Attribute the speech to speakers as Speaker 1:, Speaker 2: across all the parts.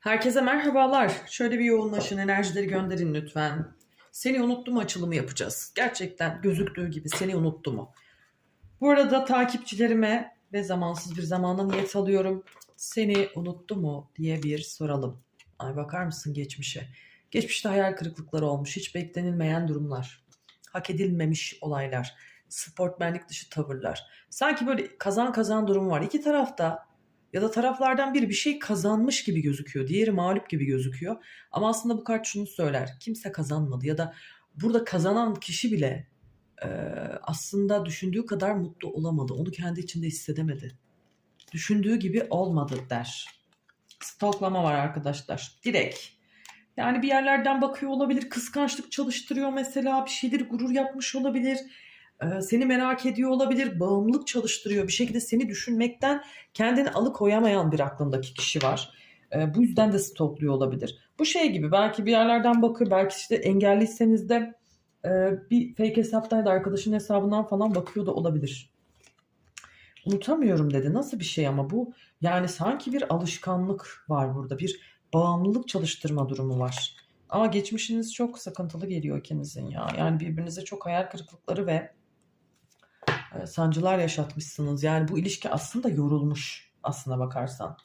Speaker 1: Herkese merhabalar. Şöyle bir yoğunlaşın, enerjileri gönderin lütfen. Seni unuttum açılımı yapacağız. Gerçekten gözüktüğü gibi seni unuttu mu? Bu arada takipçilerime ve zamansız bir zamana niyet alıyorum. Seni unuttu mu diye bir soralım. Ay bakar mısın geçmişe? Geçmişte hayal kırıklıkları olmuş, hiç beklenilmeyen durumlar, hak edilmemiş olaylar, sportmenlik dışı tavırlar. Sanki böyle kazan kazan durum var. İki tarafta ya da taraflardan biri bir şey kazanmış gibi gözüküyor. Diğeri mağlup gibi gözüküyor. Ama aslında bu kart şunu söyler. Kimse kazanmadı ya da burada kazanan kişi bile e, aslında düşündüğü kadar mutlu olamadı. Onu kendi içinde hissedemedi. Düşündüğü gibi olmadı der. Stoklama var arkadaşlar. Direkt. Yani bir yerlerden bakıyor olabilir. Kıskançlık çalıştırıyor mesela. Bir şeyleri gurur yapmış olabilir. Ee, Seni merak ediyor olabilir. Bağımlılık çalıştırıyor. Bir şekilde seni düşünmekten kendini alıkoyamayan bir aklındaki kişi var. Ee, bu yüzden de stokluyor olabilir. Bu şey gibi belki bir yerlerden bakıyor. Belki işte engelliyseniz de e, bir fake hesaptan ya da arkadaşın hesabından falan bakıyor da olabilir. Unutamıyorum dedi. Nasıl bir şey ama bu? Yani sanki bir alışkanlık var burada. Bir bağımlılık çalıştırma durumu var. Ama geçmişiniz çok sıkıntılı geliyor ikinizin ya. Yani birbirinize çok hayal kırıklıkları ve sancılar yaşatmışsınız. Yani bu ilişki aslında yorulmuş aslına bakarsan.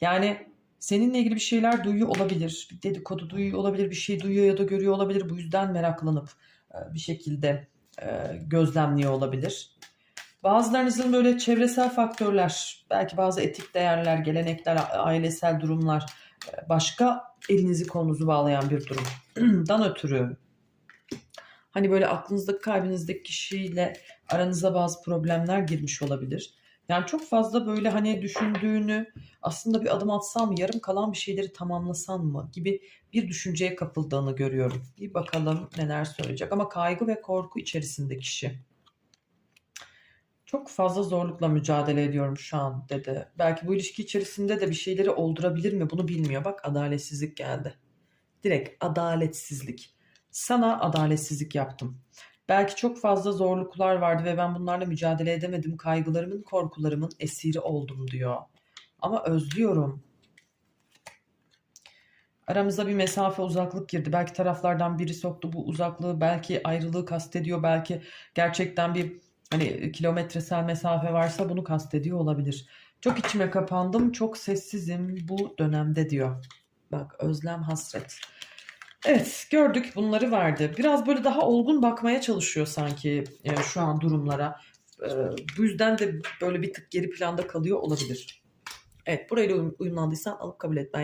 Speaker 1: Yani seninle ilgili bir şeyler duyuyor olabilir. Bir dedikodu duyuyor olabilir. Bir şey duyuyor ya da görüyor olabilir. Bu yüzden meraklanıp e, bir şekilde e, gözlemliyor olabilir. Bazılarınızın böyle çevresel faktörler, belki bazı etik değerler, gelenekler, ailesel durumlar, e, başka elinizi kolunuzu bağlayan bir durumdan ötürü hani böyle aklınızdaki kalbinizdeki kişiyle aranıza bazı problemler girmiş olabilir. Yani çok fazla böyle hani düşündüğünü aslında bir adım atsam mı yarım kalan bir şeyleri tamamlasam mı gibi bir düşünceye kapıldığını görüyorum. Bir bakalım neler söyleyecek ama kaygı ve korku içerisinde kişi. Çok fazla zorlukla mücadele ediyorum şu an dedi. Belki bu ilişki içerisinde de bir şeyleri oldurabilir mi bunu bilmiyor. Bak adaletsizlik geldi. Direkt adaletsizlik. Sana adaletsizlik yaptım. Belki çok fazla zorluklar vardı ve ben bunlarla mücadele edemedim. Kaygılarımın, korkularımın esiri oldum diyor. Ama özlüyorum. Aramıza bir mesafe uzaklık girdi. Belki taraflardan biri soktu bu uzaklığı. Belki ayrılığı kastediyor. Belki gerçekten bir hani kilometresel mesafe varsa bunu kastediyor olabilir. Çok içime kapandım. Çok sessizim bu dönemde diyor. Bak özlem hasret. Evet gördük bunları verdi. Biraz böyle daha olgun bakmaya çalışıyor sanki e, şu an durumlara. E, bu yüzden de böyle bir tık geri planda kalıyor olabilir. Evet burayla uyum- uyumlandıysan alıp kabul et ben